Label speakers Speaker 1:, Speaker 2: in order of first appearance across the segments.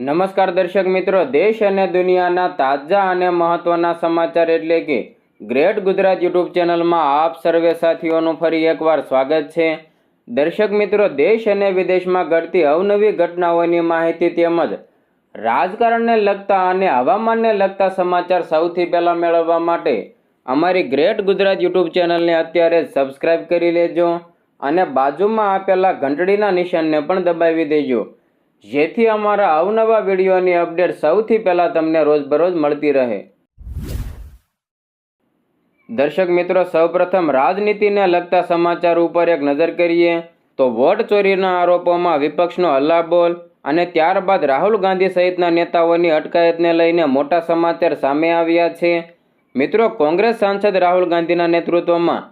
Speaker 1: નમસ્કાર દર્શક મિત્રો, દેશ અને દુનિયાના તાજા અને મહત્વના સમાચાર એટલે કે ગ્રેટ ગુજરાત યુટ્યુબ ચેનલમાં આપ સર્વે સાથીઓનું ફરી એકવાર સ્વાગત છે. દર્શક મિત્રો, દેશ અને વિદેશમાં ઘટતી અવનવી ઘટનાઓની માહિતી તેમજ રાજકારણને લગતા અને હવામાનને લગતા સમાચાર સૌથી પહેલાં મેળવવા માટે અમારી ગ્રેટ ગુજરાત યુટ્યુબ ચેનલને અત્યારે સબસ્ક્રાઈબ કરી લેજો અને બાજુમાં આપેલા ઘંટડીના નિશાનને પણ દબાવી દેજો. જેથી અમારા અવનવા વિડીયોની અપડેટ સૌથી પહેલાં તમને રોજબરોજ મળતી રહે. દર્શક મિત્રો, સૌપ્રથમ રાજનીતિને લગતા સમાચાર ઉપર એક નજર કરીએ તો વોટ ચોરીના આરોપોમાં વિપક્ષનો હલ્લાબોલ અને ત્યારબાદ રાહુલ ગાંધી સહિતના નેતાઓની અટકાયતને લઈને મોટા સમાચાર સામે આવ્યા છે. મિત્રો, કોંગ્રેસ સાંસદ રાહુલ ગાંધીના નેતૃત્વમાં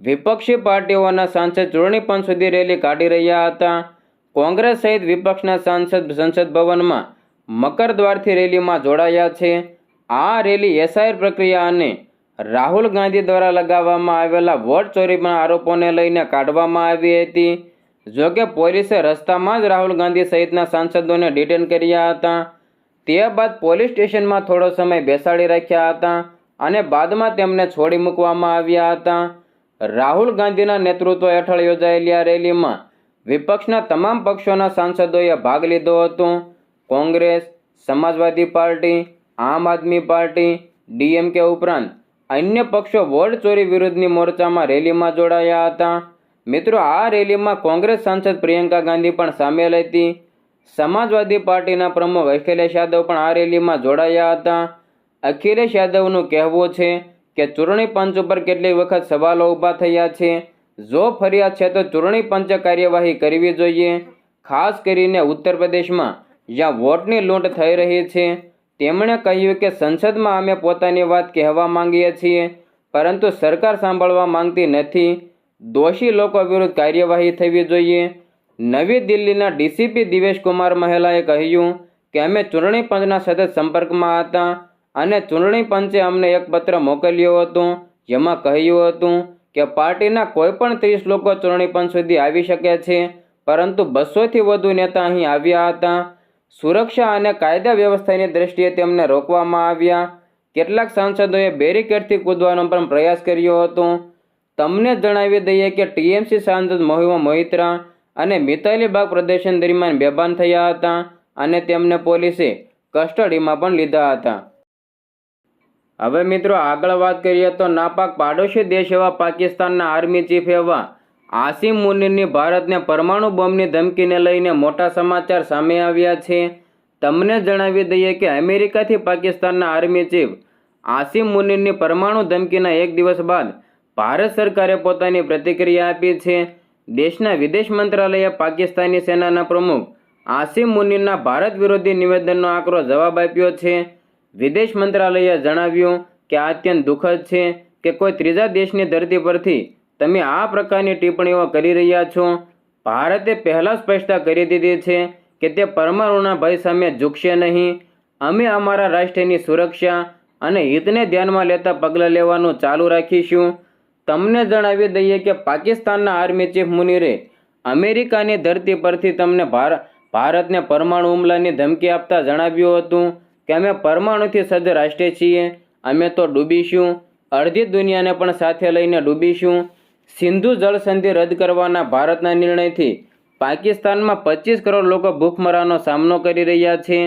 Speaker 1: વિપક્ષી પાર્ટીઓના સાંસદ ચૂંટણી પંચ સુધી રેલી કાઢી રહ્યા હતા. કોંગ્રેસ સહિત વિપક્ષના સાંસદ સંસદ ભવનમાં મકર દ્વારથી રેલીમાં જોડાયા છે. આ રેલી એસઆઈઆર પ્રક્રિયા અને રાહુલ ગાંધી દ્વારા લગાવવામાં આવેલા વોટ ચોરીના આરોપોને લઈને કાઢવામાં આવી હતી. જોકે પોલીસે રસ્તામાં જ રાહુલ ગાંધી સહિતના સાંસદોને ડિટેન કર્યા હતા. તે બાદ પોલીસ સ્ટેશનમાં થોડો સમય બેસાડી રાખ્યા હતા અને બાદમાં તેમને છોડી મૂકવામાં આવ્યા હતા. રાહુલ ગાંધીના નેતૃત્વ હેઠળ યોજાયેલી આ રેલીમાં વિપક્ષના તમામ પક્ષોના સાંસદોએ ભાગ લીધો હતો. કોંગ્રેસ, સમાજવાદી પાર્ટી, આમ આદમી પાર્ટી, ડીએમકે ઉપરાંત અન્ય પક્ષો વોટ ચોરી વિરુદ્ધની મોરચામાં રેલીમાં જોડાયા હતા. મિત્રો, આ રેલીમાં કોંગ્રેસ સાંસદ પ્રિયંકા ગાંધી પણ સામેલ હતી. સમાજવાદી પાર્ટીના પ્રમુખ અખિલેશ યાદવ પણ આ રેલીમાં જોડાયા હતા. અખિલેશ યાદવનું કહેવું છે કે ચૂંટણી પંચ ઉપર કેટલીક વખત સવાલો ઊભા થયા છે. જો ફરિયાદ છે તો ચૂંટણી પંચે કાર્યવાહી કરવી જોઈએ. ખાસ કરીને ઉત્તર પ્રદેશમાં જ્યાં વોટની લૂંટ થઈ રહી છે, તેમણે કહ્યું કે સંસદમાં અમે પોતાની વાત કહેવા માંગીએ છીએ, પરંતુ સરકાર સાંભળવા માંગતી નથી. દોષી લોકો વિરુદ્ધ કાર્યવાહી થવી જોઈએ. નવી દિલ્હીના ડીસીપી દિવેશ કુમાર મહેલાએ કહ્યું કે અમે ચૂંટણી પંચના સતત સંપર્કમાં હતા અને ચૂંટણી પંચે અમને એક પત્ર મોકલ્યો હતો, જેમાં કહ્યું હતું કે પાર્ટીના કોઈ પણ ત્રીસ લોકો ચૂંટણી પંચ સુધી આવી શકે છે, પરંતુ બસોથી વધુ નેતા અહીં આવ્યા હતા. સુરક્ષા અને કાયદા વ્યવસ્થાની દ્રષ્ટિએ તેમને રોકવામાં આવ્યા. કેટલાક સાંસદોએ બેરિકેડથી કૂદવાનો પણ પ્રયાસ કર્યો હતો. તમને જણાવી દઈએ કે ટીએમસી સાંસદ મહુવા મોહિત્રા અને મિતાલીબાગ પ્રદર્શન દરમિયાન બેભાન થયા હતા અને તેમને પોલીસે કસ્ટડીમાં પણ લીધા હતા. હવે મિત્રો આગળ વાત કરીએ તો નાપાક પાડોશી દેશ એવા પાકિસ્તાનના આર્મી ચીફ એવા આસિમ મુનિરની ભારતને પરમાણુ બોમ્બની ધમકીને લઈને મોટા સમાચાર સામે આવ્યા છે. તમને જણાવી દઈએ કે અમેરિકાથી પાકિસ્તાનના આર્મી ચીફ આસિમ મુનિરની પરમાણુ ધમકીના એક દિવસ બાદ ભારત સરકારે પોતાની પ્રતિક્રિયા આપી છે. દેશના વિદેશ મંત્રાલયે પાકિસ્તાની સેનાના પ્રમુખ આસિમ મુનિના ભારત વિરોધી નિવેદનનો આકરો જવાબ આપ્યો છે. વિદેશ મંત્રાલયે જણાવ્યું કે આ અત્યંત દુઃખદ છે કે કોઈ ત્રીજા દેશની ધરતી પરથી તમે આ પ્રકારની ટિપ્પણીઓ કરી રહ્યા છો. ભારતે પહેલાં સ્પષ્ટતા કરી દીધી છે કે તે પરમાણુના ભય સામે ઝૂકશે નહીં. અમે અમારા રાષ્ટ્રની સુરક્ષા અને હિતને ધ્યાનમાં લેતા પગલાં લેવાનું ચાલુ રાખીશું. તમને જણાવી દઈએ કે પાકિસ્તાનના આર્મી ચીફ મુનિરે અમેરિકાની ધરતી પરથી તમને ભાર, ભારતને પરમાણુ હુમલાની ધમકી આપતા જણાવ્યું હતું. કે અમે પરમાણુથી સજ્જ રાષ્ટ્ર છીએ, અમે તો ડૂબીશું. અડધી દુનિયાને પણ સાથે લઈને ડૂબીશું. સિંધુ જળસંધિ રદ કરવાના ભારતના નિર્ણયથી પાકિસ્તાનમાં પચીસ કરોડ લોકો ભૂખમરાનો સામનો કરી રહ્યા છે.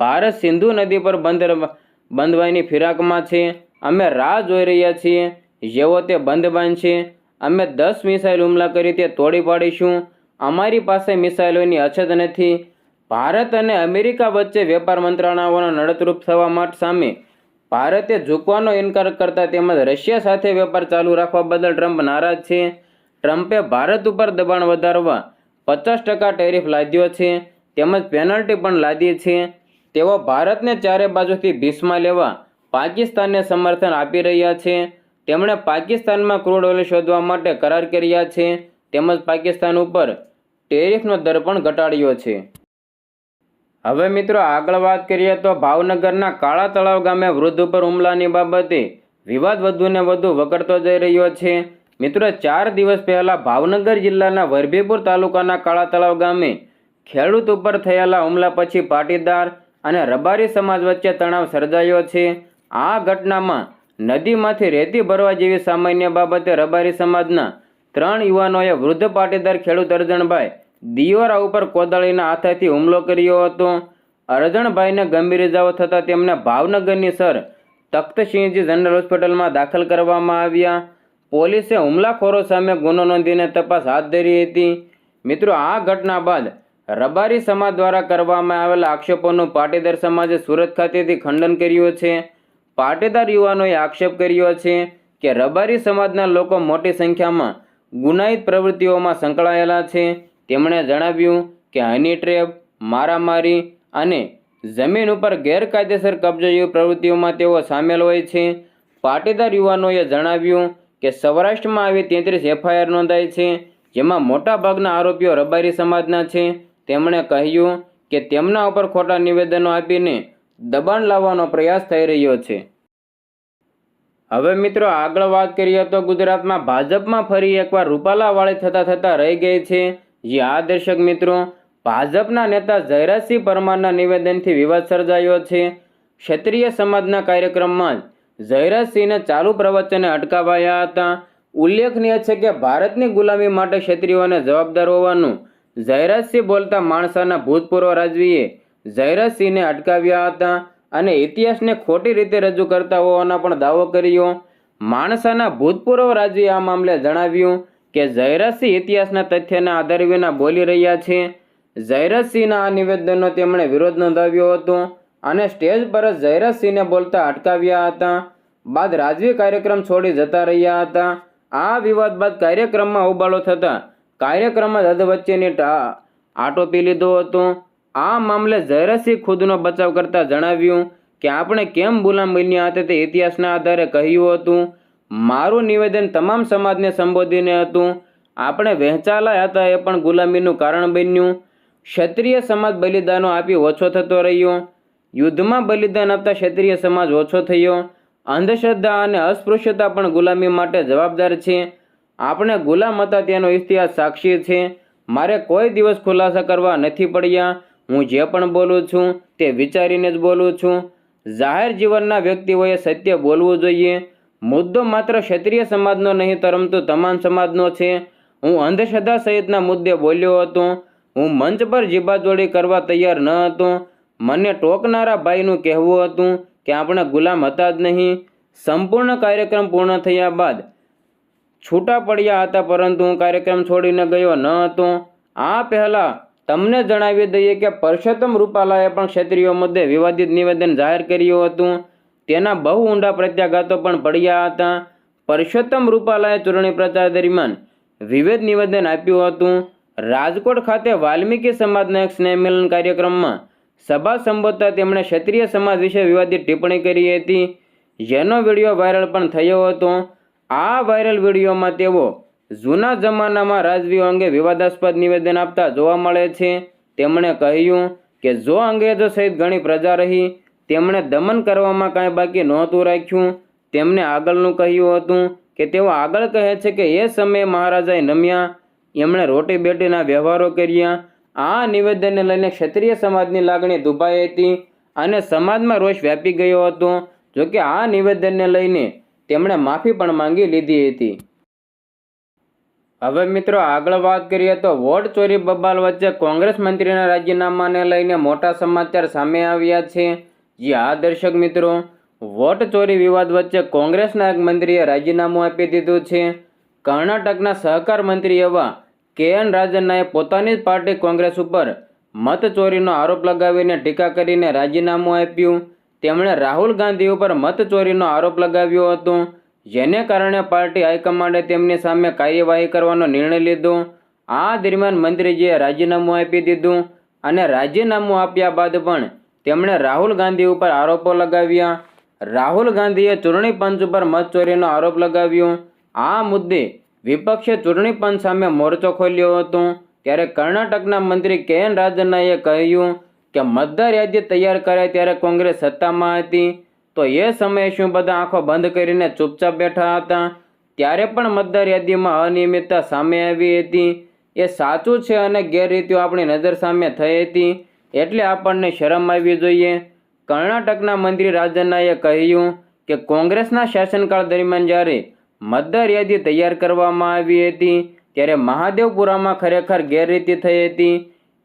Speaker 1: ભારત સિંધુ નદી પર બંધ બંધવાની ફિરાકમાં છે. અમે રાહ જોઈ રહ્યા છીએ. જેવો તે બંધ બાંધશે અમે દસ મિસાઇલ હુમલા કરી તે તોડી પાડીશું. અમારી પાસે મિસાઇલોની અછત નથી. ભારત અને અમેરિકા વચ્ચે વેપાર મંત્રણાઓના નડતરૂપ થવા માટે સામે ભારતે ઝૂકવાનો ઇનકાર કરતા તેમજ રશિયા સાથે વેપાર ચાલુ રાખવા બદલ ટ્રમ્પ નારાજ છે. ટ્રમ્પે ભારત ઉપર દબાણ વધારવા પચાસ ટકા ટેરિફ લાદ્યો છે તેમજ પેનલ્ટી પણ લાદી છે. તેઓ ભારતને ચારે બાજુથી ભીસમાં લેવા પાકિસ્તાનને સમર્થન આપી રહ્યા છે. તેમણે પાકિસ્તાનમાં ક્રૂડ ઓઇલ શોધવા માટે કરાર કર્યા છે તેમજ પાકિસ્તાન ઉપર ટેરિફનો દર પણ ઘટાડ્યો છે. હવે મિત્રો આગળ વાત કરીએ તો ભાવનગરના કાળા તળાવ ગામે વૃદ્ધ ઉપર હુમલાની બાબતે વિવાદ વધુને વધુ વકરતો જઈ રહ્યો છે. મિત્રો, ચાર દિવસ પહેલાં ભાવનગર જિલ્લાના વરભીપુર તાલુકાના કાળા તળાવ ગામે ખેડૂત ઉપર થયેલા હુમલા પછી પાટીદાર અને રબારી સમાજ વચ્ચે તણાવ સર્જાયો છે. આ ઘટનામાં નદીમાંથી રેતી ભરવા જેવી સામાન્ય બાબતે રબારી સમાજના ત્રણ યુવાનોએ વૃદ્ધ પાટીદાર ખેડૂત અરજણભાઈ દિયોરા ઉપર કોદાળીના હાથેથી હુમલો કર્યો હતો. અરજણભાઈને ગંભીર ઇજાઓ થતાં તેમને ભાવનગરની સર તખ્તસિંહજી જનરલ હોસ્પિટલમાં દાખલ કરવામાં આવ્યા. પોલીસે હુમલાખોરો સામે ગુનો નોંધીને તપાસ હાથ ધરી હતી. મિત્રો, આ ઘટના બાદ રબારી સમાજ દ્વારા કરવામાં આવેલા આક્ષેપોનું પાટીદાર સમાજે સુરત ખાતેથી ખંડન કર્યું છે. પાટીદાર યુવાનોએ આક્ષેપ કર્યો છે કે રબારી સમાજના લોકો મોટી સંખ્યામાં ગુનાહિત પ્રવૃત્તિઓમાં સંકળાયેલા છે. તેમણે જણાવ્યું કે હની ટ્રેપ, મારામારી અને જમીન ઉપર ગેરકાયદેસર કબજો જેવી પ્રવૃત્તિઓમાં તેઓ સામેલ હોય છે. પાટીદાર યુવાનોએ જણાવ્યું કે સૌરાષ્ટ્રમાં આવી તેત્રીસ એફઆઈઆર નોંધાઈ છે, જેમાં મોટાભાગના આરોપીઓ રબારી સમાજના છે. તેમણે કહ્યું કે તેમના ઉપર ખોટા નિવેદનો આપીને દબાણ લાવવાનો પ્રયાસ થઈ રહ્યો છે. હવે મિત્રો આગળ વાત કરીએ તો ગુજરાતમાં ભાજપમાં ફરી એકવાર રૂપાલાવાળી થતાં થતાં રહી ગઈ છે. આ દર્શક મિત્રો, ભાજપના નેતા જયરાજસિંહ પરમારના નિવેદનથી વિવાદ સર્જાયો છે. ક્ષત્રિય સમાજના કાર્યક્રમમાં જ જયરાજસિંહને ચાલુ પ્રવચને અટકાવાયા હતા. ઉલ્લેખનીય છે કે ભારતની ગુલામી માટે ક્ષત્રિયોને જવાબદાર હોવાનું જયરાજસિંહ બોલતા માણસાના ભૂતપૂર્વ રાજવીએ જયરાજસિંહને અટકાવ્યા હતા અને ઇતિહાસને ખોટી રીતે રજૂ કરતા હોવાનો પણ દાવો કર્યો. માણસાના ભૂતપૂર્વ રાજવીએ આ મામલે જણાવ્યું કે જયરાજસિંહ ઇતિહાસના તથ્યના આધાર વિના બોલી રહ્યા છે. જયરાજસિંહના આ નિવેદનનો તેમણે વિરોધ નોંધાવ્યો હતો અને સ્ટેજ પર જ જયરાજસિંહને બોલતા અટકાવ્યા હતા. બાદ રાજવી કાર્યક્રમ છોડી જતા રહ્યા હતા. આ વિવાદ બાદ કાર્યક્રમમાં ઉબાળો થતા કાર્યક્રમમાં હદ વચ્ચેની આટો આટોપી લીધો હતો. આ મામલે ઝૈરસિંહ ખુદનો બચાવ કરતા જણાવ્યું કે આપણે કેમ ગુલામ બન્યા હતા તે ઇતિહાસના આધારે કહ્યું હતું. મારું નિવેદન તમામ સમાજને સંબોધીને હતું. આપણે વહેંચાલા હતા એ પણ ગુલામીનું કારણ બન્યું. ક્ષત્રિય સમાજ બલિદાનો આપી ઓછો થતો રહ્યો. યુદ્ધમાં બલિદાન આપતા ક્ષત્રિય સમાજ ઓછો થયો. અંધશ્રદ્ધા અને અસ્પૃશ્યતા પણ ગુલામી માટે જવાબદાર છે. આપણે ગુલામ હતા તેનો ઇતિહાસ સાક્ષી છે. મારે કોઈ દિવસ ખુલાસા કરવા નથી પડ્યા. હું જે પણ બોલું છું તે વિચારીને જ બોલું છું. જાહેર જીવનના વ્યક્તિઓએ સત્ય બોલવું જોઈએ. મુદ્દો માત્ર ક્ષત્રિય સમાજનો નહીં, પરંતુ તમામ સમાજનો છે. હું અંધશ્રદ્ધા સહિતના મુદ્દે બોલ્યો હતો. હું મંચ પર જીબાજોડી કરવા તૈયાર ન હતો. મને ટોકનારા ભાઈનું કહેવું હતું કે આપણે ગુલામ હતા જ નહીં. સંપૂર્ણ કાર્યક્રમ પૂર્ણ થયા બાદ છૂટા પડ્યા હતા, પરંતુ હું કાર્યક્રમ છોડીને ગયો ન હતો. આ પહેલાં તમને જણાવી દઈએ કે પરસોત્તમ રૂપાલાએ પણ ક્ષેત્રીય મુદ્દે વિવાદિત નિવેદન જાહેર કર્યું હતું. તેના બહુ ઊંડા પ્રત્યાઘાતો પણ પડ્યા હતા. પરસોત્તમ રૂપાલાએ ચૂંટણી પ્રચાર દરમિયાન વિવેદ નિવેદન આપ્યું હતું. રાજકોટ ખાતે વાલ્મીકી સમાજના એક સ્નેહ મિલન કાર્યક્રમમાં સભા સંબોધતા તેમણે ક્ષત્રિય સમાજ વિશે વિવાદિત ટિપ્પણી કરી હતી. જેનો વીડિયો વાયરલ પણ થયો હતો. આ વાયરલ વિડીયોમાં તેઓ જૂના જમાનામાં રાજવીઓ અંગે વિવાદાસ્પદ નિવેદન આપતા જોવા મળે છે. તેમણે કહ્યું કે જો અંગ્રેજો સહિત ઘણી પ્રજા રહી તેમણે દમન કરવામાં કાંઈ બાકી નહોતું રાખ્યું. તેમણે આગળનું કહ્યું હતું કે તેઓ આગળ કહે છે કે એ સમયે મહારાજાએ નમ્યા. એમણે રોટી બેટીના વ્યવહારો કર્યા. આ નિવેદનને લઈને ક્ષત્રિય સમાજની લાગણી દુભાઈ હતી અને સમાજમાં રોષ વ્યાપી ગયો હતો. જોકે આ નિવેદનને લઈને તેમણે માફી પણ માંગી લીધી હતી. હવે મિત્રો આગળ વાત કરીએ તો વોટ ચોરી બબાલ વચ્ચે કોંગ્રેસ મંત્રીના રાજીનામાને લઈને મોટા સમાચાર સામે આવ્યા છે. જી હા દર્શક મિત્રો, વોટ ચોરી વિવાદ વચ્ચે કોંગ્રેસના એક મંત્રીએ રાજીનામું આપી દીધું છે. કર્ણાટકના સહકાર મંત્રી એવા કે એન રાજન્નાએ પોતાની જ પાર્ટી કોંગ્રેસ ઉપર મત ચોરીનો આરોપ લગાવીને ટીકા કરીને રાજીનામું આપ્યું. તેમણે રાહુલ ગાંધી ઉપર મત ચોરીનો આરોપ લગાવ્યો હતો, જેને કારણે પાર્ટી હાઈકમાન્ડે તેમની સામે કાર્યવાહી કરવાનો નિર્ણય લીધો. આ દરમિયાન મંત્રીજીએ રાજીનામું આપી દીધું અને રાજીનામું આપ્યા બાદ પણ તેમણે રાહુલ ગાંધી ઉપર આરોપો લગાવ્યા. રાહુલ ગાંધીએ ચૂંટણી પંચ ઉપર મતચોરીનો આરોપ લગાવ્યો. આ મુદ્દે વિપક્ષે ચૂંટણી પંચ સામે મોરચો ખોલ્યો હતો. ત્યારે કર્ણાટકના મંત્રી કે એન રાજનાએ કહ્યું કે મતદાર યાદી તૈયાર કરાય ત્યારે કોંગ્રેસ સત્તામાં હતી. તો એ સમયે શું બધા આંખો બંધ કરીને ચૂપચાપ બેઠા હતા? ત્યારે પણ મતદાર યાદીમાં અનિયમિતતા સામે આવી હતી. એ સાચું છે અને ગેરરીતિઓ આપણી નજર સામે થઈ હતી. એટલે આપણને શરમ આવવી જોઈએ. કર્ણાટકના મંત્રી રાજન્નાએ કહ્યું કે કોંગ્રેસના શાસનકાળ દરમિયાન જ્યારે મતદાર યાદી તૈયાર કરવામાં આવી હતી, ત્યારે મહાદેવપુરામાં ખરેખર ગેરરીતિ થઈ હતી.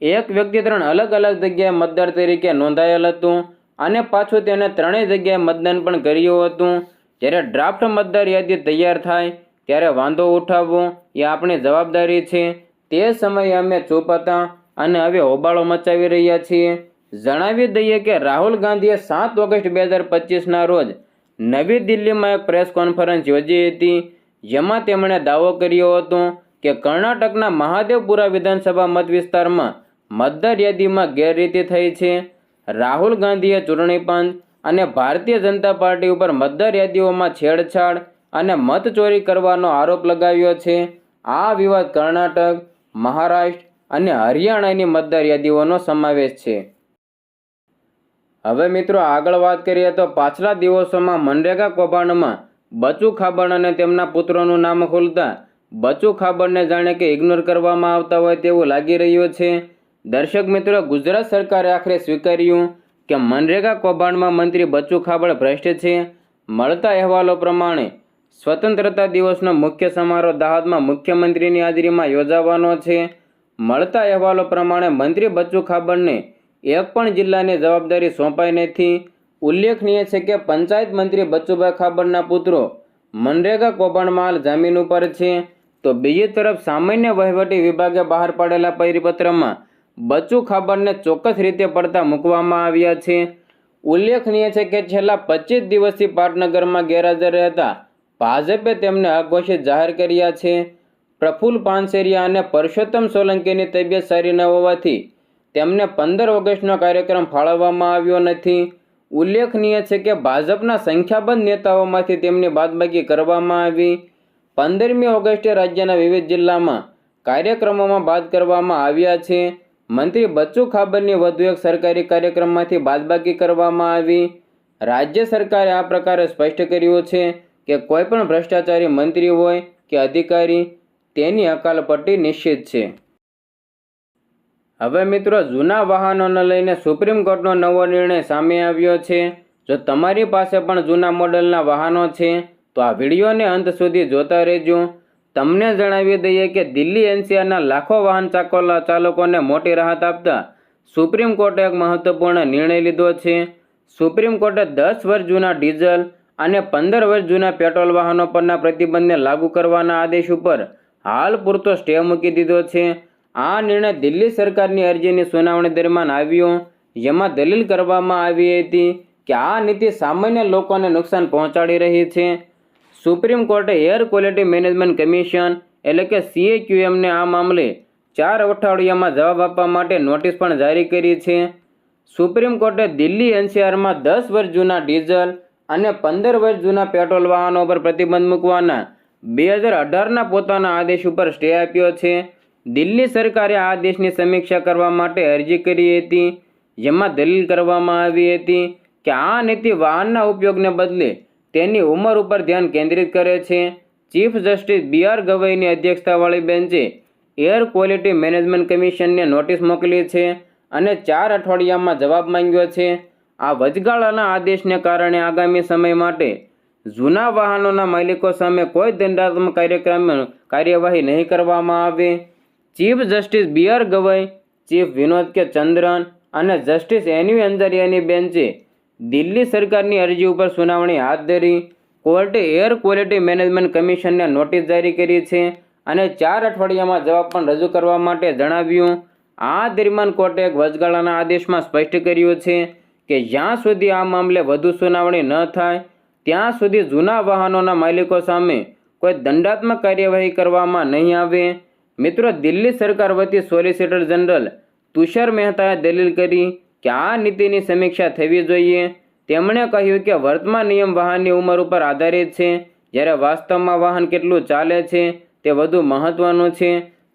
Speaker 1: એક વ્યક્તિ ત્રણ અલગ અલગ જગ્યાએ મતદાર તરીકે નોંધાયેલ હતું અને પાછું તેને ત્રણેય જગ્યાએ મતદાન પણ કર્યું હતું. જ્યારે ડ્રાફ્ટ મતદાર યાદી તૈયાર થાય, ત્યારે વાંધો ઉઠાવવો એ આપણી જવાબદારી છે. તે સમયે અમે ચૂપ હતા. અને હવે હોબાળો મચાવી રહ્યા છીએ. જણાવી દઈએ કે રાહુલ ગાંધીએ સાત ઓગસ્ટ બે હજાર પચીસના રોજ નવી દિલ્હીમાં એક પ્રેસ કોન્ફરન્સ યોજી હતી. જેમાં તેમણે દાવો કર્યો હતો કે કર્ણાટકના મહાદેવપુરા વિધાનસભા મત વિસ્તારમાં મતદાર યાદીમાં ગેરરીતિ થઈ છે. રાહુલ ગાંધીએ ચૂંટણી પંચ અને ભારતીય જનતા પાર્ટી ઉપર મતદાર યાદીઓમાં છેડછાડ અને મત ચોરી કરવાનો આરોપ લગાવ્યો છે. આ વિવાદ કર્ણાટક, મહારાષ્ટ્ર અને હરિયાણાની મતદાર યાદીઓનો સમાવેશ છે. હવે મિત્રો આગળ વાત કરીએ તો પાછલા દિવસોમાં મનરેગા કૌભાંડમાં બચુ ખાબણ અને તેમના પુત્રોનું નામ ખોલતા બચુ ખાબડને જાણે કે ઇગ્નોર કરવામાં આવતા હોય તેવું લાગી રહ્યું છે. દર્શક મિત્રો, ગુજરાત સરકારે આખરે સ્વીકાર્યું કે મનરેગા કૌભાંડમાં મંત્રી બચુ ખાબડ ભ્રષ્ટ છે. મળતા અહેવાલો પ્રમાણે સ્વતંત્રતા દિવસનો મુખ્ય સમારોહ દાહોદમાં મુખ્યમંત્રીની હાજરીમાં યોજાવાનો છે. મળતા અહેવાલો પ્રમાણે મંત્રી બચ્ચુ ખાબડને એક પણ જિલ્લાની જવાબદારી સોંપાઈ નથી. ઉલ્લેખનીય છે કે પંચાયત મંત્રી બચ્ચુભાઈ ખાબડના પુત્રો મનરેગા કૌભાંડમાં જામીન ઉપર છે. તો બીજી તરફ સામાન્ય વહીવટી વિભાગે બહાર પાડેલા પરિપત્રમાં બચ્ચુ ખાબરને ચોક્કસ રીતે પડતા મૂકવામાં આવ્યા છે. ઉલ્લેખનીય છે કે છેલ્લા પચીસ દિવસથી પાટનગરમાં ગેરહાજર રહેતા ભાજપે તેમને અઘોષિત જાહેર કર્યા છે. પ્રફુલ્લ પાનસેરિયા અને પરસોત્તમ સોલંકીની તબિયત સારી ન હોવાથી તેમને પંદર ઓગસ્ટનો કાર્યક્રમ ફાળવવામાં આવ્યો નથી. ઉલ્લેખનીય છે કે ભાજપના સંખ્યાબંધ નેતાઓમાંથી તેમની બાદબાકી કરવામાં આવી. પંદરમી ઓગસ્ટે રાજ્યના વિવિધ જિલ્લામાં કાર્યક્રમોમાં બાદ કરવામાં આવ્યા છે. મંત્રી બચ્ચુ ખાબરની વધુ એક સરકારી કાર્યક્રમમાંથી બાદબાકી કરવામાં આવી. રાજ્ય સરકારે આ પ્રકારે સ્પષ્ટ કર્યું છે કે કોઈપણ ભ્રષ્ટાચારી મંત્રી હોય કે અધિકારી તેની અકાલપટ્ટી નિશ્ચિત છે. હવે મિત્રો, જૂના વાહનોને લઈને સુપ્રીમ કોર્ટનો નવો નિર્ણય સામે આવ્યો છે. જો તમારી પાસે પણ જૂના મોડલના વાહનો છે, તો આ વિડીયોને અંત સુધી જોતા રહેજો. તમને જણાવી દઈએ કે દિલ્હી એનસીઆરના લાખો વાહન ચાકોલા ચાલકોને મોટી રાહત આપતા સુપ્રીમ કોર્ટે એક મહત્વપૂર્ણ નિર્ણય લીધો છે. સુપ્રીમ કોર્ટે દસ વર્ષ જૂના ડીઝલ અને પંદર વર્ષ જૂના પેટ્રોલ વાહનો પરના પ્રતિબંધને લાગુ કરવાના આદેશ ઉપર હાલ પૂરતો સ્ટે મૂકી દીધો છે. આ નિર્ણય દિલ્હી સરકારની અરજીની સુનાવણી દરમિયાન આવ્યો. જેમાં દલીલ કરવામાં આવી હતી કે આ નીતિ સામાન્ય લોકોને નુકસાન પહોંચાડી રહી છે. સુપ્રીમ કોર્ટે એર ક્વોલિટી મેનેજમેન્ટ કમિશન, એટલે કે સીએક્યુએમને આ મામલે ચાર અઠવાડિયામાં જવાબ આપવા માટે નોટિસ પણ જારી કરી છે. સુપ્રીમ કોર્ટે દિલ્હી એનસીઆરમાં દસ વર્ષ જૂના ડીઝલ અને પંદર વર્ષ જૂના પેટ્રોલ વાહનો પર પ્રતિબંધ મૂકવાના બે હજાર અઢારના પોતાના આદેશ ઉપર સ્ટે આપ્યો છે. દિલ્હી સરકારે આ આદેશની સમીક્ષા કરવા માટે અરજી કરી હતી, જેમાં દલીલ કરવામાં આવી હતી કે આ નીતિ વાહનના ઉપયોગને બદલે તેની ઉંમર ઉપર ધ્યાન કેન્દ્રિત કરે છે. ચીફ જસ્ટિસ બી આર ગવઈની અધ્યક્ષતાવાળી બેન્ચે એર ક્વોલિટી મેનેજમેન્ટ કમિશનને નોટિસ મોકલી છે અને ચાર અઠવાડિયામાં જવાબ માંગ્યો છે. આ વચગાળાના આદેશને કારણે આગામી સમય માટે જૂના વાહનોના માલિકો સામે કોઈ દંડાત્મક કાર્યક્રમ કાર્યવાહી નહીં કરવામાં આવે. Chief justice B R Gavai, chief Vinod K Chandran અને જસ્ટિસ એનવી અંજારિયાની બેન્ચે દિલ્હી સરકારની અરજી ઉપર સુનાવણી હાથ ધરી. કોર્ટે એર ક્વોલિટી મેનેજમેન્ટ કમિશનને નોટિસ જારી કરી છે અને ચાર અઠવાડિયામાં જવાબ પણ રજૂ કરવા માટે જણાવ્યું. આ દરમિયાન કોર્ટે એક વચગાળાના આદેશમાં સ્પષ્ટ કર્યું છે કે જ્યાં સુધી આ મામલે વધુ સુનાવણી ન થાય ત્યાં સુધી જૂના વાહનોના માલિકો સામે કોઈ દંડાત્મક કાર્યવાહી કરવામાં નહીં આવે. મિત્રો, દિલ્હી સરકાર વતી સોલિસિટર જનરલ તુષાર મહેતાએ દલીલ કરી કે આ નીતિની સમીક્ષા થવી જોઈએ. તેમણે કહ્યું કે વર્તમાન નિયમ વાહનની ઉંમર ઉપર આધારિત છે. જ્યારે વાસ્તવમાં વાહન કેટલું ચાલે છે તે વધુ મહત્વનું છે.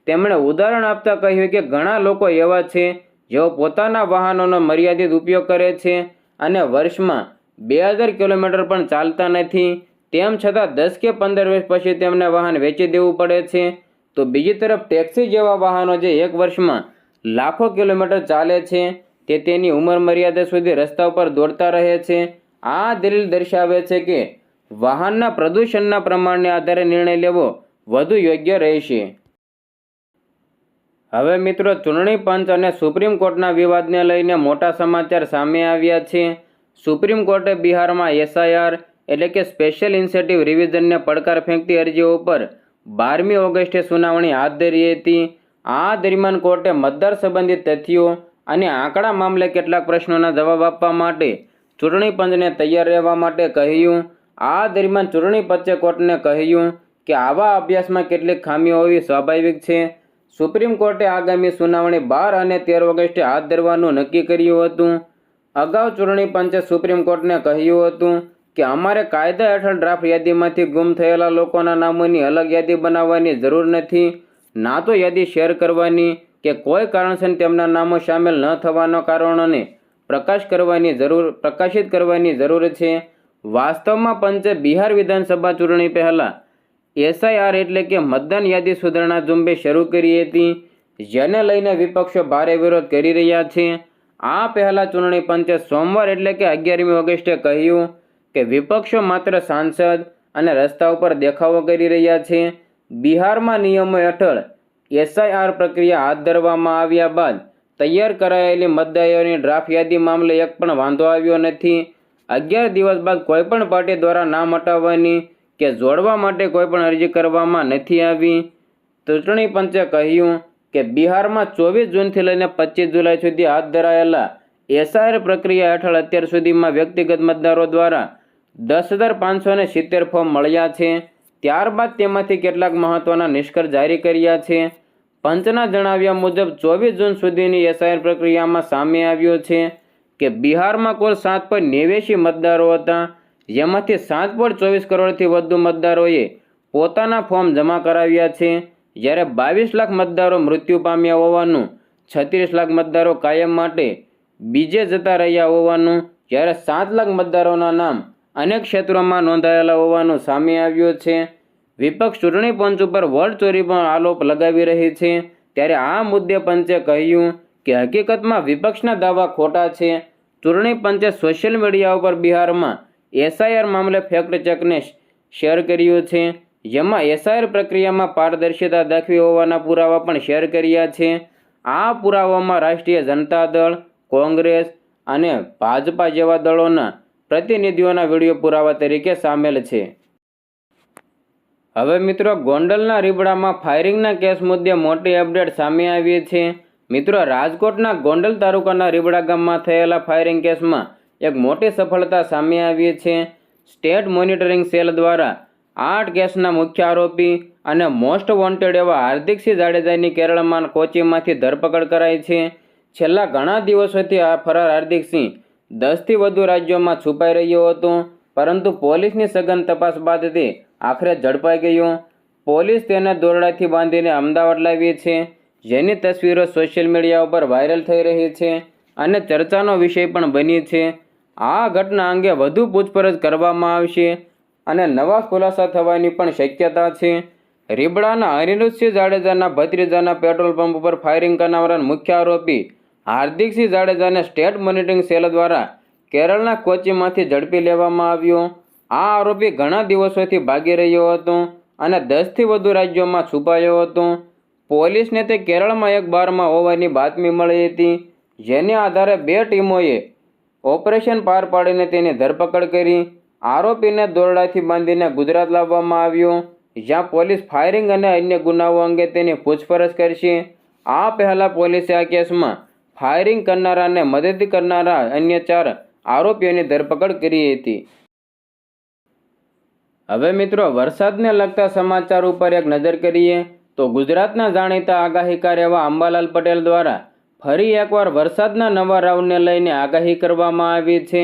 Speaker 1: તેમણે ઉદાહરણ આપતા કહ્યું કે ઘણા લોકો એવા છે જેઓ પોતાના વાહનોનો મર્યાદિત ઉપયોગ કરે છે અને વર્ષમાં બે હજાર કિલોમીટર પણ ચાલતા નથી. તેમ છતાં દસ કે પંદર વર્ષ પછી તેમને વાહન વેચી દેવું પડે છે. તો બીજી તરફ ટેક્સી જેવા વાહનો જે એક વર્ષમાં લાખો કિલોમીટર ચાલે છે, તે તેની ઉંમર મર્યાદા સુધી રસ્તા ઉપર દોડતા રહે છે. આ દલીલ દર્શાવે છે કે વાહનના પ્રદૂષણના પ્રમાણને આધારે નિર્ણય લેવો વધુ યોગ્ય રહેશે. હવે મિત્રો ચૂંટણી પંચ અને સુપ્રીમ કોર્ટના વિવાદને લઈને મોટા સમાચાર સામે આવ્યા છે. સુપ્રીમ કોર્ટે બિહારમાં એસઆઈઆર એટલે કે સ્પેશિયલ ઇન્સેટિવ રિવિઝનને પડકાર ફેંકતી અરજીઓ ઉપર બારમી ઓગસ્ટે સુનાવણી હાથ ધરી હતી. આ દરમિયાન કોર્ટે મતદાર સંબંધિત તથ્યો અને આંકડા મામલે કેટલાક પ્રશ્નોના જવાબ આપવા માટે ચૂંટણી પંચને તૈયાર રહેવા માટે કહ્યું. આ દરમિયાન ચૂંટણી પંચે કોર્ટને કહ્યું કે આવા અભ્યાસમાં કેટલીક ખામીઓ હોવી સ્વાભાવિક છે. સુપ્રીમ કોર્ટે આગામી સુનાવણી બાર અને તેર ઓગસ્ટે હાથ ધરવાનું નક્કી કર્યું હતું. અગાઉ ચૂંટણી પંચે સુપ્રીમ કોર્ટને કહ્યું હતું કે અમારે કાયદા હેઠળ ડ્રાફ્ટ યાદીમાંથી ગુમ થયેલા લોકોના નામોની અલગ યાદી બનાવવાની જરૂર નથી, ના તો યાદી શેર કરવાની કે કોઈ કારણસર તેમના નામો સામેલ ન થવાના કારણોને પ્રકાશ કરવાની જરૂર, પ્રકાશિત કરવાની જરૂર છે. વાસ્તવમાં પંચે બિહાર વિધાનસભા ચૂંટણી પહેલાં એસઆઈઆર એટલે કે મતદાન યાદી સુધારણા ઝુંબેશ શરૂ કરી હતી, જેને લઈને વિપક્ષો ભારે વિરોધ કરી રહ્યા છે. આ પહેલાં ચૂંટણી પંચે સોમવાર એટલે કે અગિયારમી ઓગસ્ટે કહ્યું કે વિપક્ષો માત્ર સાંસદ અને રસ્તા ઉપર દેખાવો કરી રહ્યા છે. બિહારમાં નિયમો હેઠળ એસઆઈઆર પ્રક્રિયા હાથ ધરવામાં આવ્યા બાદ તૈયાર કરાયેલી મતદારોની ડ્રાફ્ટ યાદી મામલે એક પણ વાંધો આવ્યો નથી. અગિયાર દિવસ બાદ કોઈપણ પાર્ટી દ્વારા નામ હટાવવાની કે જોડવા માટે કોઈપણ અરજી કરવામાં નથી આવી. ચૂંટણી પંચે કહ્યું કે બિહારમાં ચોવીસ જૂનથી લઈને પચીસ જુલાઈ સુધી હાથ ધરાયેલા એસઆર પ્રક્રિયા હેઠળ અત્યાર સુધીમાં વ્યક્તિગત મતદારો દ્વારા દસ હજાર પાંચસો ને સિત્તેર ફોર્મ મળ્યા છે. ત્યારબાદ તેમાંથી કેટલાક મહત્વના નિષ્કર્ષ જારી કર્યા છે. પંચના જણાવ્યા મુજબ ચોવીસ જૂન સુધીની એસઆઈઆર પ્રક્રિયામાં સામે આવ્યો છે કે બિહારમાં કુલ સાત પોઈન્ટ નેવ્યાસી મતદારો હતા. જેમાંથી સાત પોઈન્ટ ચોવીસ કરોડથી વધુ મતદારોએ પોતાના ફોર્મ જમા કરાવ્યા છે. જ્યારે બાવીસ લાખ મતદારો મૃત્યુ પામ્યા હોવાનું, છત્રીસ લાખ મતદારો કાયમ માટે બીજે જતા રહ્યા હોવાનું, જ્યારે સાત લાખ મતદારોના નામ અનેક ક્ષેત્રોમાં નોંધાયેલા હોવાનું સામે આવ્યું છે. વિપક્ષ ચૂંટણી પંચ ઉપર વોટ ચોરી પણ આરોપ લગાવી રહી છે. ત્યારે આ મુદ્દે પંચે કહ્યું કે હકીકતમાં વિપક્ષના દાવા ખોટા છે. ચૂંટણી પંચે સોશિયલ મીડિયા ઉપર બિહારમાં એસઆઈઆર મામલે ફેક્ટ ચેકને શેર કર્યું છે. જેમાં એસઆઈઆર પ્રક્રિયામાં પારદર્શિતા દાખવી હોવાના પુરાવા પણ શેર કર્યા છે. આ પુરાવામાં રાષ્ટ્રીય જનતા દળ, કોંગ્રેસ અને ભાજપા જેવા દળોના પ્રતિનિધિઓના વીડિયો પુરાવા તરીકે સામેલ છે. હવે મિત્રો, ગોંડલના રીબડામાં ફાયરિંગના કેસ મુદ્દે મોટી અપડેટ સામે આવી છે. મિત્રો, રાજકોટના ગોંડલ તાલુકાના રીબડા ગામમાં થયેલા ફાયરિંગ કેસમાં એક મોટી સફળતા સામે આવી છે. સ્ટેટ મોનિટરિંગ સેલ દ્વારા આઠ કેસના મુખ્ય આરોપી અને મોસ્ટ વોન્ટેડ એવા હાર્દિકસિંહ જાડેજાની કેરળમાં કોચીમાંથી ધરપકડ કરાઈ છે. છેલ્લા ઘણા દિવસોથી આ ફરાર હાર્દિકસિંહ દસથી વધુ રાજ્યોમાં છુપાઈ રહ્યો હતો, પરંતુ પોલીસની સઘન તપાસ બાદ તે આખરે ઝડપાઈ ગયો. પોલીસ તેને દોરડાથી બાંધીને અમદાવાદ લાવી છે, જેની તસવીરો સોશિયલ મીડિયા ઉપર વાયરલ થઈ રહી છે અને ચર્ચાનો વિષય પણ બની છે. આ ઘટના અંગે વધુ પૂછપરછ કરવામાં આવશે. અને નવા ખુલાસા થવાની પણ શક્યતા છે. રીબડાના અનિરુદ્ધસિંહ જાડેજાના ભત્રીજાના પેટ્રોલ પંપ ઉપર ફાયરિંગ કરનારા મુખ્ય આરોપી હાર્દિકસિંહ જાડેજાને સ્ટેટ મોનિટરિંગ સેલ દ્વારા કેરળના કોચીમાંથી ઝડપી લેવામાં આવ્યો. આ આરોપી ઘણા દિવસોથી ભાગી રહ્યો હતો અને દસથી વધુ રાજ્યોમાં છુપાયો હતો. પોલીસને તે કેરળમાં એક બારમાં હોવાની બાતમી મળી હતી, જેને આધારે બે ટીમોએ ઓપરેશન પાર પાડીને તેની ધરપકડ કરી. આરોપીને દોરડાથી બાંધીને ગુજરાત લાવવામાં આવ્યો. જ્યાં પોલીસ ફાયરિંગ અને અન્ય ગુનાઓ અંગે તેની પૂછપરછ કરશે. આ પહેલાં પોલીસે આ કેસમાં ફાયરિંગ કરનારાને મદદ કરનારા અન્ય ચાર આરોપીઓની ધરપકડ કરી હતી. હવે મિત્રો, વરસાદને લગતા સમાચાર ઉપર એક નજર કરીએ, તો ગુજરાતના જાણીતા આગાહીકાર એવા અંબાલાલ પટેલ દ્વારા ફરી એકવાર વરસાદના નવા રાઉન્ડને લઈને આગાહી કરવામાં આવી છે.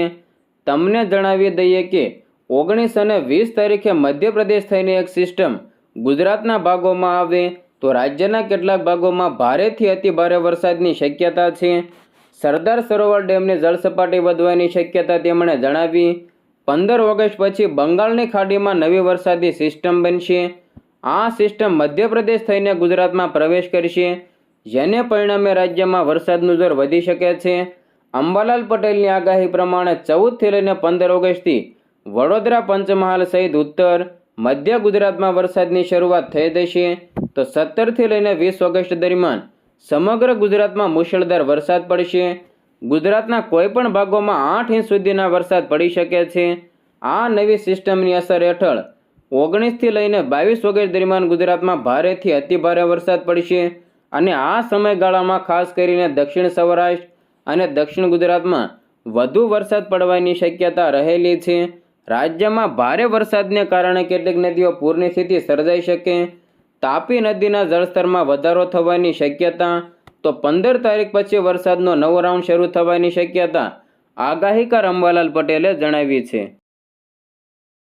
Speaker 1: તમને જણાવી દઈએ કે ઓગણીસ અને વીસ તારીખે મધ્યપ્રદેશ થઈને એક સિસ્ટમ ગુજરાતના ભાગોમાં આવે તો રાજ્યના કેટલાક ભાગોમાં ભારેથી અતિભારે વરસાદની શક્યતા છે. સરદાર સરોવર ડેમની જળસપાટી વધવાની શક્યતા તેમણે જણાવી. પંદર ઓગસ્ટ પછી બંગાળની ખાડીમાં નવી વરસાદી સિસ્ટમ બનશે. આ સિસ્ટમ મધ્યપ્રદેશ થઈને ગુજરાતમાં પ્રવેશ કરશે. જેને પરિણામે રાજ્યમાં વરસાદનું દર વધી શકે છે. અંબાલાલ પટેલની આગાહી પ્રમાણે ચૌદથી લઈને પંદર ઓગસ્ટથી વડોદરા પંચમહાલ સહિત ઉત્તર, મધ્ય ગુજરાતમાં વરસાદની શરૂઆત થઈ જશે તો સત્તરથી લઈને વીસ ઓગસ્ટ દરમિયાન સમગ્ર ગુજરાતમાં મુશળધાર વરસાદ પડશે. ગુજરાતના કોઈપણ ભાગોમાં આઠ ઇંચ સુધીના વરસાદ પડી શકે છે. આ નવી સિસ્ટમની અસર હેઠળ ઓગણીસથી લઈને બાવીસ ઓગસ્ટ દરમિયાન ગુજરાતમાં ભારેથી અતિભારે વરસાદ પડશે. અને આ સમયગાળામાં ખાસ કરીને દક્ષિણ સૌરાષ્ટ્ર અને દક્ષિણ ગુજરાતમાં વધુ વરસાદ પડવાની શક્યતા રહેલી છે. રાજ્યમાં ભારે વરસાદને કારણે કેટલીક નદીઓ પૂરની સ્થિતિ સર્જાઈ શકે. તાપી નદીના જળસ્તરમાં વધારો થવાની શક્યતા. તો પંદર તારીખ પછી વરસાદનો નવો રાઉન્ડ શરૂ થવાની શક્યતા આગાહીકાર અંબાલાલ પટેલે જણાવી છે.